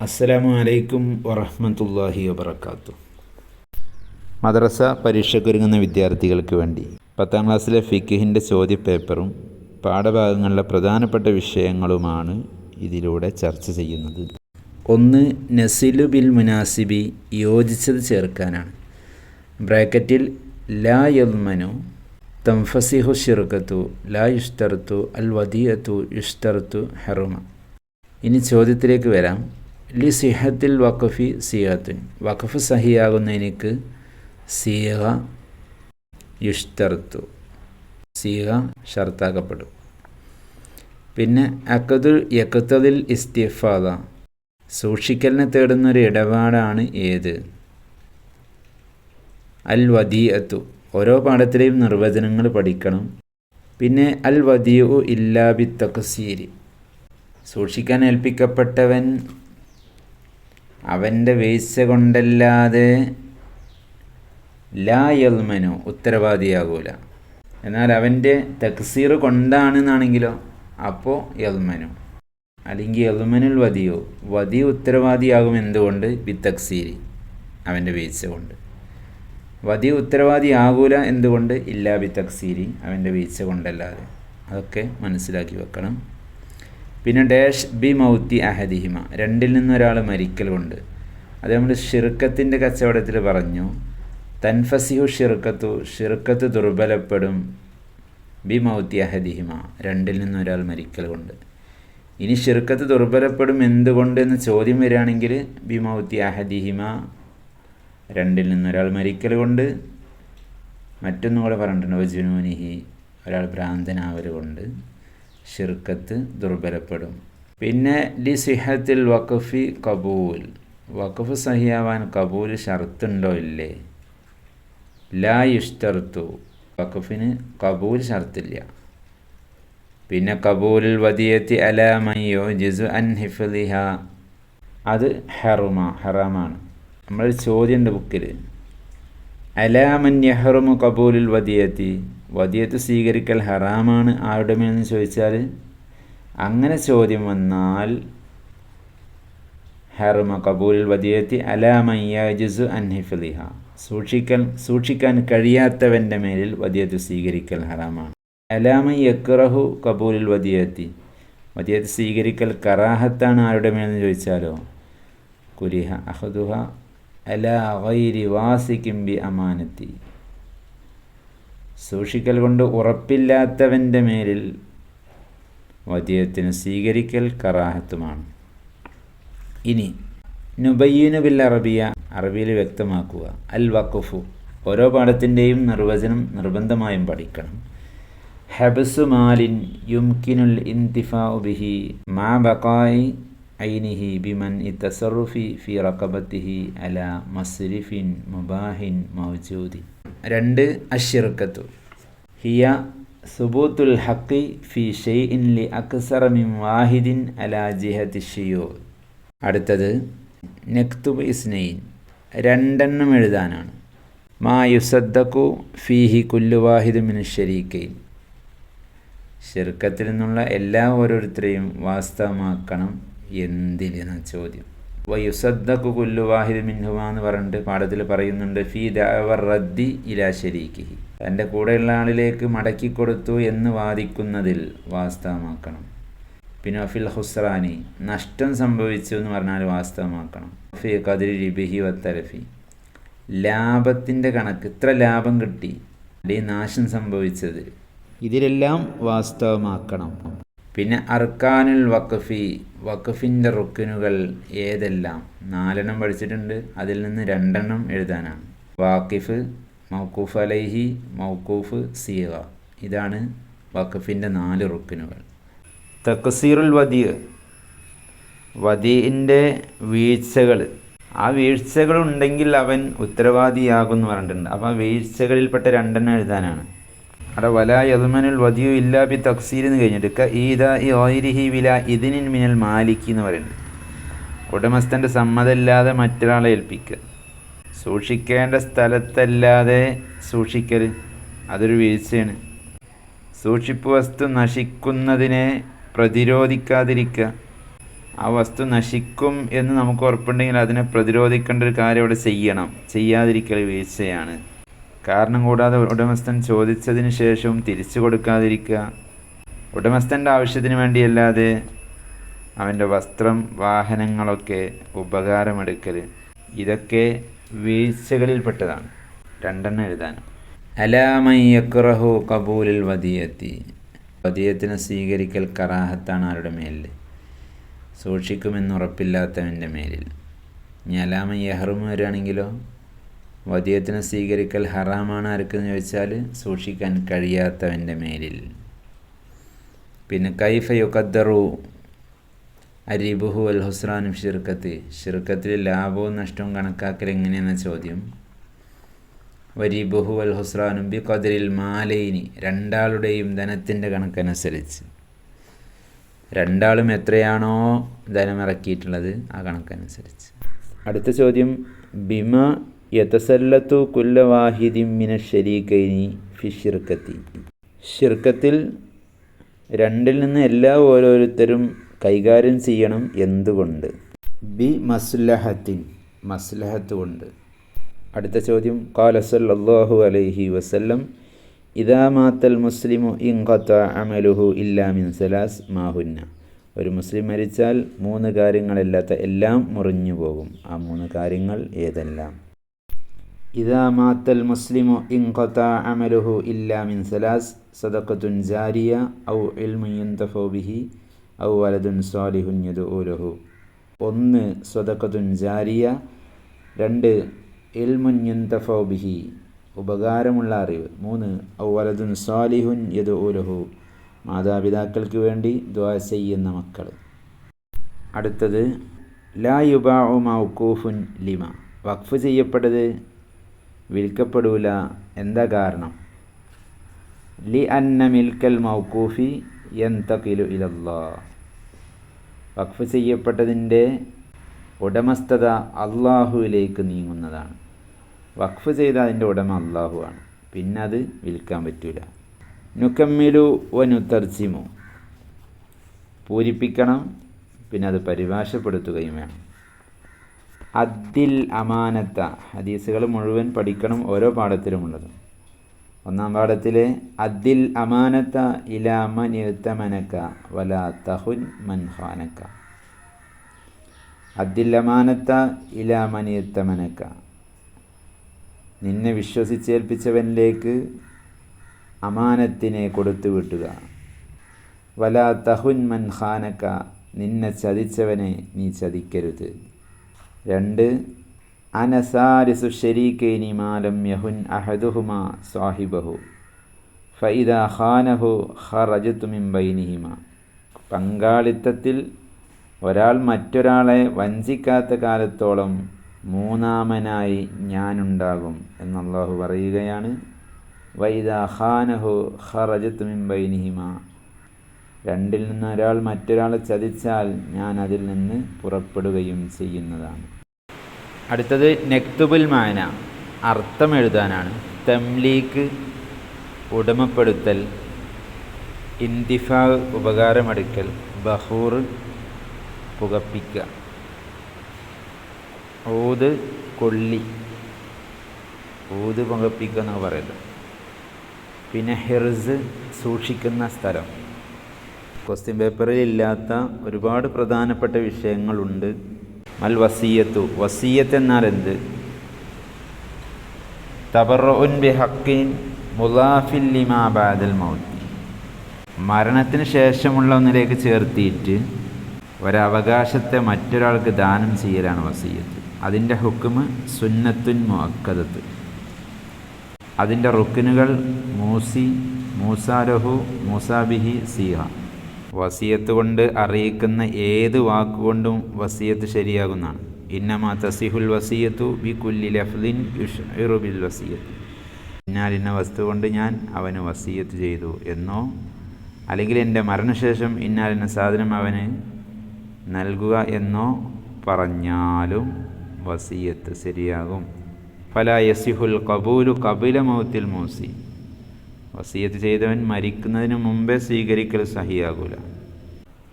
അസ്സലാമു അലൈക്കും വറഹമത്തല്ലാഹി വാത്തു മദ്രസ പരീക്ഷയ്ക്കൊരുങ്ങുന്ന വിദ്യാർത്ഥികൾക്ക് വേണ്ടി പത്താം ക്ലാസ്സിലെ ഫിക്കിഹിന്റെ ചോദ്യപേപ്പറും പാഠഭാഗങ്ങളിലെ പ്രധാനപ്പെട്ട വിഷയങ്ങളുമാണ് ഇതിലൂടെ ചർച്ച ചെയ്യുന്നത്. ഒന്ന് നസിലു ബിൽ മുനാസിബി യോജിച്ചത് ചേർക്കാനാണ്. ബ്രാക്കറ്റിൽ ലാ യൽമനു തംഫസിഹു ഷിർക്കത്തു ലാ യുഷ്തർത്തു അൽ വദിയത്തു യുഷ്തർത്തു ഹെറുമ. ഇനി ചോദ്യത്തിലേക്ക് വരാം. ലി സിഹത്തിൽ വഖഫി സീഹത്തുൻ വഖഫ് സഹിയാകുന്ന എനിക്ക് സീഹ യുഷ്തർത്തു. സീഹ ഷർത്താക്കപ്പെടും. പിന്നെ അക്കതുൽ യക്കത്തതിൽ ഇസ്തിഫാദ. സൂക്ഷിക്കലിനെ തേടുന്നൊരു ഇടപാടാണ് ഏത്? അൽ വദീഅത്തു. ഓരോ പാഠത്തിലെയും നിർവചനങ്ങൾ പഠിക്കണം. പിന്നെ അൽ വദിയു ഇല്ലാബി തക്സീരി സൂക്ഷിക്കാൻ ഏൽപ്പിക്കപ്പെട്ടവൻ അവന്റെ വീഴ്ച കൊണ്ടല്ലാതെ ലാ യൽമനു ഉത്തരവാദിയാകൂല. എന്നാൽ അവന്റെ തക്സീർ കൊണ്ടാണെന്നാണെങ്കിലോ? അപ്പോൾ യൽമനു. അല്ലെങ്കിൽ യൽമനുൽ വദിയോ. വതി ഉത്തരവാദിയാകും എന്തുകൊണ്ട്? ബി തക്സീരി അവന്റെ വീഴ്ച കൊണ്ട്. വതി ഉത്തരവാദിയാകൂല എന്തുകൊണ്ട്? ഇല്ലാ ബി തക്സീരി അവന്റെ വീഴ്ച കൊണ്ടല്ലാതെ. അതൊക്കെ മനസ്സിലാക്കി വെക്കണം. പിന്നെ ഡാഷ് ബി മൗത്തി അഹദിഹിമ. രണ്ടിൽ നിന്നൊരാൾ മരിക്കൽ കൊണ്ട് അത് നമ്മൾ ഷിർക്കത്തിന്റെ കച്ചവടത്തിൽ പറഞ്ഞു. തൻഫസിഹു ഷിർക്കത്തു ഷിർക്കത്ത് ദുർബലപ്പെടും ബി മൗത്തി അഹദിഹിമ. രണ്ടിൽ നിന്നൊരാൾ മരിക്കൽ കൊണ്ട് ഇനി ഷിർക്കത്ത് ദുർബലപ്പെടും എന്തുകൊണ്ട് എന്ന് ചോദ്യം വരികയാണെങ്കിൽ ബി മൗത്തി അഹദിഹിമ രണ്ടിൽ നിന്നൊരാൾ മരിക്കൽ കൊണ്ട് മറ്റൊന്നും കൂടെ പറഞ്ഞിട്ടുണ്ട്. ജുനൂനിഹി ഒരാൾ ഭ്രാന്തനാവൽ കൊണ്ട് ഷിർക്കത്ത് ദുർബലപ്പെടും. പിന്നെ ലി സിഹത്തിൽ വഖഫി കബൂൽ. വഖഫ് സഹിയാവാൻ കബൂൽ ഷർത്തുണ്ടോ ഇല്ലേ? ലാ യുഷ്തർത്തു. വഖഫിന് കബൂൽ ഷർത്തില്ല. പിന്നെ കബൂലിൽ വദിയത്തി അലാമയോ ജിസു അൻ ഹിഫലിഹ. അത് ഹെറുമ ഹറാമാണ്. നമ്മൾ ചോദ്യമുണ്ട് ബുക്കിൽ അലാമൻ യഹറുമു കബൂലിൽ വദിയത്തി? വദിയത്ത് സ്വീകരിക്കൽ ഹറാമാണ് ആരുടെ മേൽ എന്ന് ചോദിച്ചാൽ അങ്ങനെ ചോദ്യം വന്നാൽ ഹെർമ കബൂൽ വദിയത്തി അലാമയ്യജുസു അൻഹിഫലിഹ സൂക്ഷിക്കൽ സൂക്ഷിക്കാൻ കഴിയാത്തവന്റെ മേലിൽ വദിയത്ത് സ്വീകരിക്കൽ ഹറാമാണ്. അലാമ യക്റഹു കബൂലുൽ വദിയത്തി വദിയത്ത് സ്വീകരിക്കൽ കറാഹത്താണ് ആരുടെ മേലെന്ന് ചോദിച്ചാലോ? കുരിഹ അഹദുഹ അല വൈരി വാസിക്കും ബി അമാനത്തി. സൂക്ഷിക്കൽ കൊണ്ട് ഉറപ്പില്ലാത്തവന്റെ മേലിൽ വധ്യത്തിന് സ്വീകരിക്കൽ കറാഹത്തുമാണ്. ഇനി നുബയ്യീനു ബിൽ അറബിയ അറബിയിൽ വ്യക്തമാക്കുക. അൽ വഖഫു ഓരോ പാഠത്തിന്റെയും നിർവചനം നിർബന്ധമായും പഠിക്കണം. ഹബസു മാലിൻ യുംകിനുൽ ഇന്തിഫാ ബിഹി മാ ബക്കായി ഐനിഹി ബിമൻ التصرف ഫി റക്കബത്തിഹി അല മസ്രിഫിൻ മുബാഹിൻ മൗജൂദി. രണ്ട് അഷിർക്കത്തു ഹിയ സുബൂത്തുൽ ഹക്കി ഫി ഷെയ്ഇൻ ലി അക്സറ മിൻ വാഹിദിൻ അല ജിഹത്തി ഷിയോ അടുത്തത് നെക്തുബ് ഇസ്നൈൻ. രണ്ടെണ്ണം എഴുതാനാണ്. മാ യുസദ്ദക്കു ഫീഹി കുല്ലു വാഹിദ് മിൻ ഷരീക്കൈൻ ഷിർക്കത്തിൽ നിന്നുള്ള എല്ലാ ഓരോരുത്തരെയും വാസ്തവമാക്കണം. എന്തിലെന്ന ചോദ്യം? വയുസദ്ദക്കു കുല്ലു വാഹിദ് മിൻഹുമ എന്ന് പറഞ്ഞിട്ട് പാഠത്തിൽ പറയുന്നുണ്ട് ഫി ദവർ റദ്ദി ഇലാ ശരീക്കിഹി തന്റെ കൂടെയുള്ള ആളിലേക്ക് മടക്കി കൊടുത്തു എന്ന് വാദിക്കുന്നതിൽ വാസ്തവമാക്കണം. പിന്നെ ഫിൽ ഹുസ്രാനി നഷ്ടം സംഭവിച്ചു എന്ന് പറഞ്ഞാൽ വാസ്തവമാക്കണം. ഫി കതിരി രിബിഹി വത്തരഫി ലാഭത്തിന്റെ കണക്ക് ഇത്ര ലാഭം കിട്ടി അല്ലെങ്കിൽ നാശം സംഭവിച്ചത്. ഇതിലെല്ലാം വാസ്തവമാക്കണം. പിന്നെ അർക്കാനുൽ വഖഫി വഖഫിന്റെ റുക്കിനുകൾ ഏതെല്ലാം? നാലെണ്ണം പഠിച്ചിട്ടുണ്ട്. അതിൽ നിന്ന് രണ്ടെണ്ണം എഴുതാനാണ്. വാക്കിഫ് മൗക്കൂഫ് അലൈഹി മൗക്കൂഫ് സീറ ഇതാണ് വഖഫിന്റെ നാല് റുക്കിനുകൾ. തക്സീറുൽ വദീ വദീന്റെ വീഴ്ചകൾ. ആ വീഴ്ചകളുണ്ടെങ്കിൽ അവൻ ഉത്തരവാദിയാകും എന്ന് പറഞ്ഞിട്ടുണ്ട്. അപ്പോൾ ആ വീഴ്ചകളിൽപ്പെട്ട രണ്ടെണ്ണം എഴുതാനാണ്. അവിടെ വല യതുമനുൽ വദിയു ഇല്ലാ ബി തക്സീർ എന്ന് കഴിഞ്ഞിട്ട് ക ഈദ ഈ ഓയിരിഹി വില ഇതിനിൻ മിനൽ മാലിക്കി എന്ന് പറയുന്നത്. ഉടമസ്ഥന്റെ സമ്മതമില്ലാതെ മറ്റൊരാളെ ഏൽപ്പിക്കുക. സൂക്ഷിക്കേണ്ട സ്ഥലത്തല്ലാതെ സൂക്ഷിക്കൽ അതൊരു വീഴ്ചയാണ്. സൂക്ഷിപ്പ് വസ്തു നശിക്കുന്നതിനെ പ്രതിരോധിക്കാതിരിക്കുക. ആ വസ്തു നശിക്കും എന്ന് നമുക്ക് ഉറപ്പുണ്ടെങ്കിൽ അതിനെ പ്രതിരോധിക്കേണ്ട ഒരു കാര്യം അവിടെ ചെയ്യണം. ചെയ്യാതിരിക്കൽ വീഴ്ചയാണ്. കാരണം കൂടാതെ ഉടമസ്ഥൻ ചോദിച്ചതിന് ശേഷവും തിരിച്ചു കൊടുക്കാതിരിക്കുക. ഉടമസ്ഥന്റെ ആവശ്യത്തിന് വേണ്ടിയല്ലാതെ അവന്റെ വസ്ത്രം വാഹനങ്ങളൊക്കെ ഉപകാരമെടുക്കൽ ഇതൊക്കെ വീഴ്ചകളിൽപ്പെട്ടതാണ് രണ്ടെണ്ണം എഴുതാനും. അലാമയ്യക്കുറഹു കബൂലിൽ വദിയത്തി. വതിയത്തിനെ സ്വീകരിക്കൽ കറാഹത്താണ് ആരുടെ മേലിൽ സൂക്ഷിക്കുമെന്നുറപ്പില്ലാത്തവന്റെ മേലിൽ ഇനി അലാമയ്യഹറും യഹ്റും വരികയാണെങ്കിലോ? വദിയത്തിനെ സ്വീകരിക്കൽ ഹറാമാണ് ആർക്കെന്ന് ചോദിച്ചാൽ സൂക്ഷിക്കാൻ കഴിയാത്തവന്റെ മേലിൽ. പിന്നെ കൈഫ യുക്കദ്ദറു അരിബുഹു അൽ ഹുസ്രാനും ഷിർക്കത്ത് ഷിർക്കത്തിൽ ലാഭവും നഷ്ടവും കണക്കാക്കൽ എങ്ങനെയെന്ന ചോദ്യം. വരിബുഹു അൽ ഹുസ്രാനും ബി കതിരിൽ മാലയിനി രണ്ടാളുടെയും ധനത്തിന്റെ കണക്കനുസരിച്ച്. രണ്ടാളും എത്രയാണോ ധനമിറക്കിയിട്ടുള്ളത് ആ കണക്കനുസരിച്ച്. അടുത്ത ചോദ്യം ബിമ യതസല്ലത്തു കുല്ലവാഹിദി മിന ഷരീക്കൈനി ഫിഷിർക്കത്തി ഷിർക്കത്തിൽ രണ്ടിൽ നിന്ന് എല്ലാ ഓരോരുത്തരും കൈകാര്യം ചെയ്യണം എന്തുകൊണ്ട്? ബി മസ്ലഹത്തിൻ മസ്ലഹത്ത് കൊണ്ട്. അടുത്ത ചോദ്യം. കാലസല്ലാഹു അലൈഹി വസല്ലം ഇതാ മാത്തൽ മുസ്ലിമു ഇൻഖത്ത അമലുഹു ഇല്ലാ മിൻ സലാസ് മാഹുന്ന ഒരു മുസ്ലിം മരിച്ചാൽ മൂന്ന് കാര്യങ്ങളല്ലാത്ത എല്ലാം മുറിഞ്ഞു പോകും ആ മൂന്ന് കാര്യങ്ങൾ ഏതെല്ലാം? ഇദാ മാത്തൽ മുസ്ലിമു ഇൻഖത്ത അമലുഹു ഇല്ലാ മിൻ സലാസ് സദക്കത്തുൻ ജാരിയ ഔ ഇൽമു യുന്തഫു ബിഹി ഔ വലതുൻ സ്വാലിഹുൻ യദുഉലഹു ഒന്ന് സ്വതക്കത്തുൻ ജാരിയ രണ്ട് ഇൽമുൻ യുന്തഫു ബിഹി ഉപകാരമുള്ള അറിവ്. മൂന്ന് ഔവലതുൻ സ്വാലിഹുൻ യദുഉലഹു മാതാപിതാക്കൾക്ക് വേണ്ടി ദ്വാ ചെയ്യുന്ന മക്കൾ അടുത്തത് ലാ യുബാഉ മൗക്കൂഫുൻ ലിമ വഖഫ് ചെയ്യപ്പെട്ടത് വിൽക്കപ്പെടൂല. എന്താ കാരണം? ലി അന്ന മിൽക്കൽ മൗക്കൂഫി യന്തഖിലു ഇലല്ലാ വഖഫ് ചെയ്യപ്പെട്ടതിന്റെ ഉടമസ്ഥത അള്ളാഹുവിലേക്ക് നീങ്ങുന്നതാണ്. വഖഫ് ചെയ്ത അതിന്റെ ഉടമ അള്ളാഹു ആണ് പിന്നെ അത് വിൽക്കാൻ പറ്റൂല. നുക്കമ്മിലു വനുത്തർച്ചിമു പൂരിപ്പിക്കണം പിന്നെ അത് പരിഭാഷപ്പെടുത്തുകയും വേണം. അദ്ദിൽ അമാനത്ത. ഹദീസുകൾ മുഴുവൻ പഠിക്കണം ഓരോ പാഠത്തിലുമുള്ളത്. ഒന്നാം പാഠത്തിൽ അദ്ദിൽ അമാനത്ത ഇലാമ എഴുത്തമനക്ക വല തഹുൻ മൻഹാനക്ക അദ്ദിൽ അമാനത്ത ഇലാമ എഴുത്തമനക്ക നിന്നെ വിശ്വസിച്ചേൽപ്പിച്ചവനിലേക്ക് അമാനത്തിനെ കൊടുത്തു വിട്ടുക. വല തഹുൻ മൻഹാനക്ക നിന്നെ ചതിച്ചവനെ നീ ചതിക്കരുത്. രണ്ട് അനസാരിസു ഷരീക്കൈനി മാലം യഹുൻ അഹദുഹുമ സാഹിബഹു ഫൈദ ഖാനഹു ഖറജത്തു മിൻ ബൈനിഹിമ. പങ്കാളിത്തത്തിൽ ഒരാൾ മറ്റൊരാളെ വഞ്ചിക്കാത്ത കാലത്തോളം മൂന്നാമനായി ഞാനുണ്ടാകും എന്നല്ലാഹു പറയുകയാണ് വൈദ ഖാനഹു ഖറജത്ത് മിൻ ബൈനിഹിമ. രണ്ടിൽ നിന്ന് ഒരാൾ മറ്റൊരാളെ ചതിച്ചാൽ ഞാൻ അതിൽ നിന്ന് പുറപ്പെടുകയും ചെയ്യുന്നതാണ്. അടുത്തത് നെക്തുബുൽ മാന. അർത്ഥം എഴുതാനാണ്. തംലീക്ക് ഉടമപ്പെടുത്തൽ ഇന്തിഫാ ഉപകാരമെടുക്കൽ ബഹൂർ പുകപ്പിക്കുക. ഊത് കൊള്ളി. ഊത് പുകപ്പിക്കുക എന്നൊക്കെ പറയുന്നത്. പിന്നെ ഹെർസ് സൂക്ഷിക്കുന്ന സ്ഥലം. ക്വസ്റ്റ്യൻ പേപ്പറിൽ ഇല്ലാത്ത ഒരുപാട് പ്രധാനപ്പെട്ട വിഷയങ്ങളുണ്ട്. മൽ വസീയത്തു. വസീയത്ത് എന്നാൽ എന്ത്? തബറുൻ ബി ഹക്കിൻ മുലാഫിൽ ലിമാ ബാദൽ മൗത്ത്. മരണത്തിന് ശേഷമുള്ള ഒന്നിലേക്ക് ചേർത്തിയിട്ട് ഒരവകാശത്തെ മറ്റൊരാൾക്ക് ദാനം ചെയ്യലാണ് വസീയത്ത്. അതിന്റെ ഹുക്കുമ് സുന്നത്തുൻ മുഅക്കദത്ത്. അതിന്റെ റുക്കിനുകൾ മൂസി മൂസാലഹു മൂസാബിഹി സീഹ. വസിയത്ത് കൊണ്ട് അറിയിക്കുന്ന ഏത് വാക്കുകൊണ്ടും വസിയത്ത് ശരിയാകുന്നതാണ്. ഇന്നമാ തസിഹുൽ വസിയത്തു ബി കുല്ലി ലഫ്ദിൻ യുഷ് ബിൽ വസിയത്ത്. എന്നാൽ ഇന്ന വസ്തു കൊണ്ട് ഞാൻ അവന് വസിയത്ത് ചെയ്തു എന്നോ അല്ലെങ്കിൽ എന്റെ മരണശേഷം ഇന്നാലിന്ന സാധനം അവന് നൽകുക എന്നോ പറഞ്ഞാലും വസിയത്ത് ശരിയാകും. ഫല യസിഹുൽ കബൂലു കപില മൗത്തിൽ മൂസി. വസിയത്ത് ചെയ്തവൻ മരിക്കുന്നതിന് മുമ്പേ സ്വീകരിക്കൽ സഹിയാകൂല.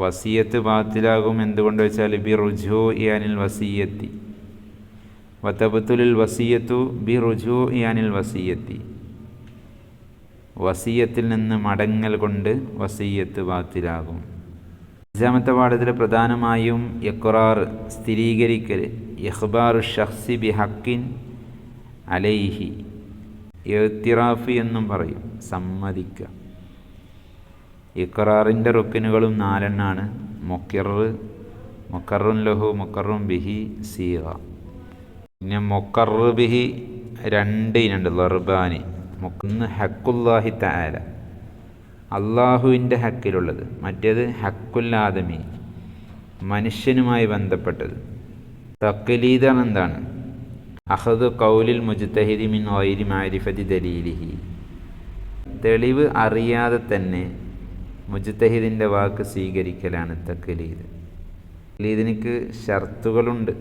വസീയത്ത് ബാത്തിലാകും എന്തുകൊണ്ട് വെച്ചാൽ ബി റുജു ഇയാനിൽ വസീയത്തി. വത്തബത്തുലിൽ വസീയത്തു ബി റുജു ഇയാനിൽ വസീയത്തി. വസീയത്തിൽ നിന്ന് മടങ്ങൽ കൊണ്ട് വസീയത്ത് ബാത്തിലാകും. അഞ്ചാമത്തെ പാഠത്തിൽ പ്രധാനമായും യക്കുറാർ സ്ഥിരീകരിക്കൽ യഹ്ബാർ ഷഹ്സി ബി ഹക്കിൻ അലൈഹി. എത്തിറാഫ് എന്നും പറയും. സമ്മതിക്കുക. ഇക്കറാറിന്റെ റുക്കിനുകളും നാലെണ്ണാണ്. മൊക്കിറ് മൊക്കറും ലഹു മൊക്കറും ബിഹി സീറ പിന്നെ മൊക്കറ് ബിഹി രണ്ട് ഇനുണ്ട് ലർബാനി ഒന്ന് ഹക്കുല്ലാഹി താല അള്ളാഹുവിന്റെ ഹക്കിലുള്ളത്. മറ്റേത് ഹക്കുല്ലാദമി മനുഷ്യനുമായി ബന്ധപ്പെട്ടത്. തക്കലീദാണ് എന്താണ്? അഹദ് കൗലിൽ മുജ്തഹിദി മിൻ ഓയിരി മാരിഫതി ദലീലിഹി. തെളിവ് അറിയാതെ തന്നെ മുജ്തഹിദിന്റെ വാക്ക് സ്വീകരിക്കലാണ് തക്കലീദ് തക്കലീദിനിക്ക് ഷർത്തുകളുണ്ട്.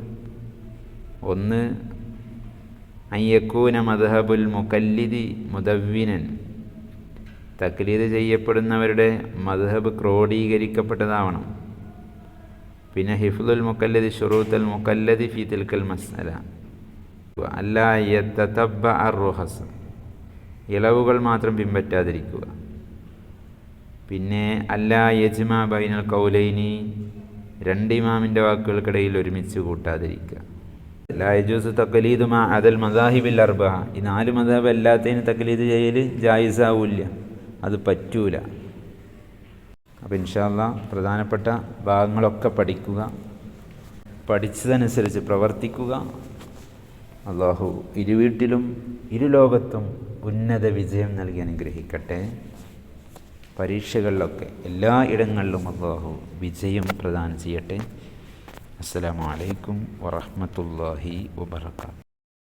ഒന്ന് അയ്യക്കൂന മദ്ഹബുൽ മുക്കല്ലിദി മുദവ്വിനൻ. തക്ലീദ് ചെയ്യപ്പെടുന്നവരുടെ മദ്ഹബ് ക്രോഡീകരിക്കപ്പെട്ടതാവണം. പിന്നെ ഹിഫ്ലുൽ മുക്കല്ലതി ഷുറൂത്തൽ മുക്കല്ലതി ഫി തിൽക്കൽ മസ്അല. അല്ല യത്തബ അറുഹസ് ഇളവുകൾ മാത്രം പിൻപറ്റാതിരിക്കുക. പിന്നെ അല്ല യജ്മ ബൈനൽ കൗലൈനി. രണ്ട് ഇമാമിന്റെ വാക്കുകൾക്കിടയിൽ ഒരുമിച്ച് കൂട്ടാതിരിക്കുക. ലായജൂസ് തക്കലീദുമാ അതൽ മദാഹിബിൽ അർബ. ഈ നാല് മദാബ് എല്ലാത്തേനും തക്കലീദ് ചെയ്യൽ ജായിസാവൂല്ല. അത് പറ്റൂല. അപ്പോൾ ഇൻഷാല്ല പ്രധാനപ്പെട്ട ഭാഗങ്ങളൊക്കെ പഠിക്കുക. പഠിച്ചതനുസരിച്ച് പ്രവർത്തിക്കുക. അള്ളാഹു ഇരുവീട്ടിലും ഇരുലോകത്തും ഉന്നത വിജയം നൽകി അനുഗ്രഹിക്കട്ടെ. പരീക്ഷകളിലൊക്കെ എല്ലാ ഇടങ്ങളിലും അള്ളാഹു വിജയം പ്രദാനം ചെയ്യട്ടെ. അസ്സലാമു അലൈക്കും വറഹ്മത്തുള്ളാഹി വബർക്കാത്തു